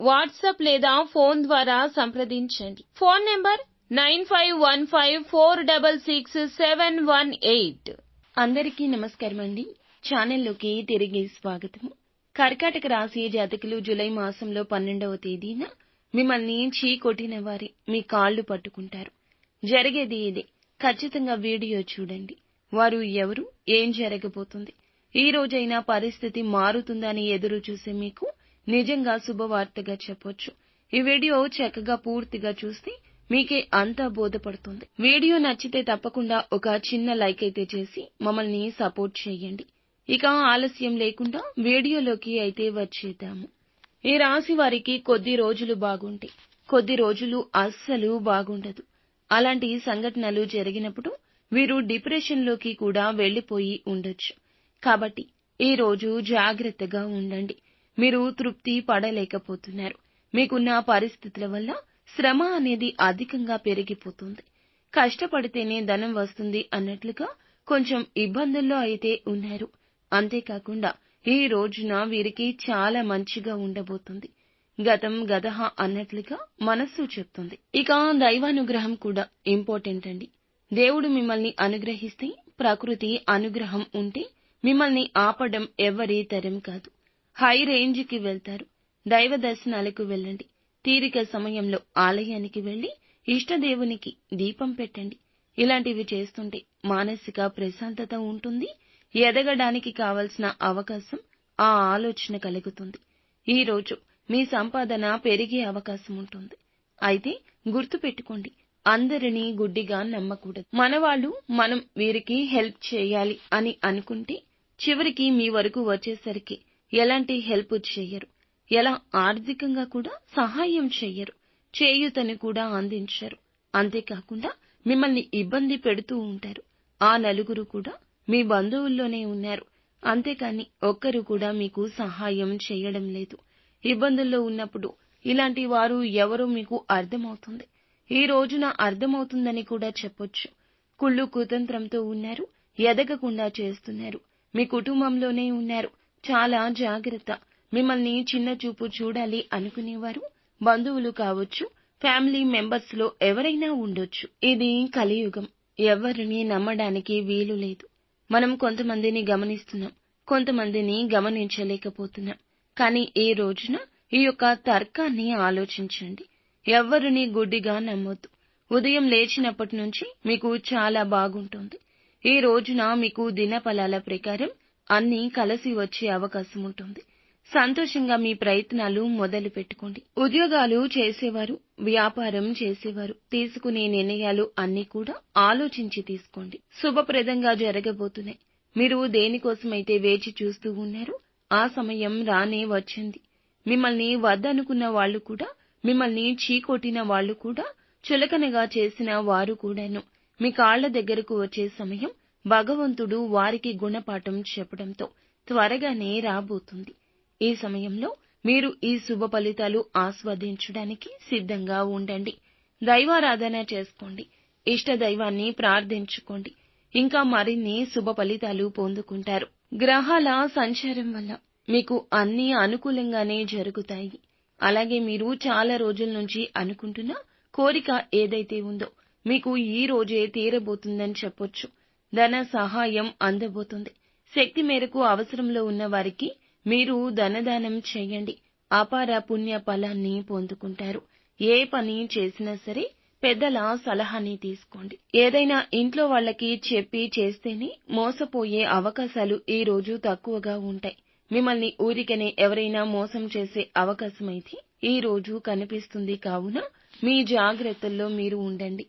WhatsApp లేదా phone ద్వారా సంప్రదించండి. Phone number nine five one five four double six seven one eight. అందరికీ నమస్కారం అండి. ఛానల్లోకి తిరిగి స్వాగతం. కర్కాటక రాశి జాతకులు జూలై మాసంలో పన్నెండవ తేదీన మిమ్మల్ని చీకొట్టిన వారి మీ కాళ్ళు పట్టుకుంటారు. జరిగేది ఇదే. ఖచ్చితంగా వీడియో చూడండి. వారు ఎవరు? ఏం జరగబోతుంది? ఈ రోజైనా పరిస్థితి మారుతుందని ఎదురు చూసే మీకు నిజంగా శుభవార్తగా చెప్పొచ్చు. ఈ వీడియో చక్కగా పూర్తిగా చూస్తే మీకే అంతా బోధపడుతుంది. వీడియో నచ్చితే తప్పకుండా ఒక చిన్న లైక్ అయితే చేసి మమ్మల్ని సపోర్ట్ చేయండి. ఇక ఆలస్యం లేకుండా వీడియోలోకి అయితే వచ్చేద్దాము. ఈ రాశి వారికి కొద్ది రోజులు బాగుంటాయి కొద్ది రోజులు అస్సలు బాగుండదు. అలాంటి సంఘటనలు జరిగినప్పుడు వీరు డిప్రెషన్లోకి కూడా వెళ్ళిపోయి ఉండొచ్చు. కాబట్టి ఈ రోజు జాగ్రత్తగా ఉండండి. మీరు తృప్తి పడలేకపోతున్నారు. మీకున్న పరిస్థితుల వల్ల శ్రమ అనేది అధికంగా పెరిగిపోతుంది. కష్టపడితేనే ధనం వస్తుంది అన్నట్లుగా కొంచెం ఇబ్బందుల్లో అయితే ఉన్నారు. అంతేకాకుండా ఈ రోజున వీరికి చాలా మంచిగా ఉండబోతుంది. గతం గదహ అన్నట్లుగా మనస్సు చెప్తుంది. ఇక దైవానుగ్రహం కూడా ఇంపార్టెంట్ అండి. దేవుడు మిమ్మల్ని అనుగ్రహిస్తే ప్రకృతి అనుగ్రహం ఉంటే మిమ్మల్ని ఆపడం ఎవరి తరం కాదు. హై రేంజ్కి వెళ్తారు. దైవ దర్శనాలకు వెళ్ళండి. తీరిక సమయంలో ఆలయానికి వెళ్ళి ఇష్టదేవునికి దీపం పెట్టండి. ఇలాంటివి చేస్తుంటే మానసిక ప్రశాంతత ఉంటుంది. ఎదగడానికి కావలసిన అవకాశం ఆ ఆలోచన కలుగుతుంది. ఈ రోజు మీ సంపాదన పెరిగే అవకాశం ఉంటుంది. అయితే గుర్తు పెట్టుకోండి అందరినీ గుడ్డిగా నమ్మకూడదు. మనవాళ్ళు మనం వీరికి హెల్ప్ చేయాలి అని అనుకుంటే చివరికి మీ వరకు వచ్చేసరికి ఎలాంటి హెల్ప్ చెయ్యరు ఎలా ఆర్థికంగా కూడా సహాయం చెయ్యరు చేయూతని కూడా అందించరు. అంతేకాకుండా మిమ్మల్ని ఇబ్బంది పెడుతూ ఉంటారు. ఆ నలుగురు కూడా మీ బంధువుల్లోనే ఉన్నారు. అంతేకాని ఒక్కరు కూడా మీకు సహాయం చేయడం లేదు. ఇబ్బందుల్లో ఉన్నప్పుడు ఇలాంటి వారు ఎవరో మీకు అర్థమవుతుంది. ఈ రోజున అర్థమవుతుందని కూడా చెప్పొచ్చు. కుళ్ళు కుతంత్రంతో ఉన్నారు ఎదగకుండా చేస్తున్నారు. మీ కుటుంబంలోనే ఉన్నారు. చాలా జాగ్రత్త. మిమ్మల్ని చిన్న చూపు చూడాలి అనుకునేవారు. బంధువులు కావచ్చు ఫ్యామిలీ మెంబర్స్లో ఎవరైనా ఉండొచ్చు. ఇది కలియుగం. ఎవరిని నమ్మడానికి వీలు లేదు. మనం కొంతమందిని గమనిస్తున్నాం కొంతమందిని గమనించలేకపోతున్నాం. కానీ ఈ రోజున ఈ యొక్క తర్కాన్ని ఆలోచించండి. ఎవరిని గుడ్డిగా నమ్మొద్దు. ఉదయం లేచినప్పటి నుంచి మీకు చాలా బాగుంటుంది. ఈ రోజున మీకు దినఫలాల ప్రకారం అన్నీ కలిసి వచ్చే అవకాశం ఉంటుంది. సంతోషంగా మీ ప్రయత్నాలు మొదలు పెట్టుకోండి. ఉద్యోగాలు చేసేవారు వ్యాపారం చేసేవారు తీసుకునే నిర్ణయాలు అన్నీ కూడా ఆలోచించి తీసుకోండి. శుభప్రదంగా జరగబోతున్నాయి. మీరు దేనికోసమైతే వేచి చూస్తూ ఉన్నారు ఆ సమయం రానే వచ్చింది మిమ్మల్ని వద్దనుకున్న వాళ్ళు కూడా మిమ్మల్ని చీకొట్టిన వాళ్ళు కూడా చులకనగా చేసిన వారు కూడాను. మీ కాళ్ళ దగ్గరకు వచ్చే సమయం భగవంతుడు వారికి గుణపాఠం చెప్పడంతో త్వరగానే రాబోతుంది. ఈ సమయంలో మీరు ఈ శుభ ఫలితాలు ఆస్వాదించడానికి సిద్ధంగా ఉండండి. దైవారాధన చేసుకోండి. ఇష్ట దైవాన్ని ప్రార్థించుకోండి. ఇంకా మరిన్ని శుభ ఫలితాలు పొందుకుంటారు. గ్రహాల సంచారం వల్ల మీకు అన్ని అనుకూలంగానే జరుగుతాయి. అలాగే మీరు చాలా రోజుల నుంచి అనుకుంటున్న కోరిక ఏదైతే ఉందో మీకు ఈ రోజే తీరబోతుందని చెప్పొచ్చు. ధన సహాయం అందబోతుంది. శక్తి మేరకు అవసరంలో ఉన్న వారికి మీరు ధనదానం చేయండి. అపార పుణ్య ఫలాన్ని పొందుకుంటారు. ఏ పని చేసినా సరే పెద్దల సలహాని తీసుకోండి. ఏదైనా ఇంట్లో వాళ్ళకి చెప్పి చేస్తేనే మోసపోయే అవకాశాలు ఈ రోజు తక్కువగా ఉంటాయి. మిమ్మల్ని ఊరికనే ఎవరైనా మోసం చేసే అవకాశమైతే ఈ రోజు కనిపిస్తుంది కావున మీ జాగ్రత్తల్లో మీరు ఉండండి.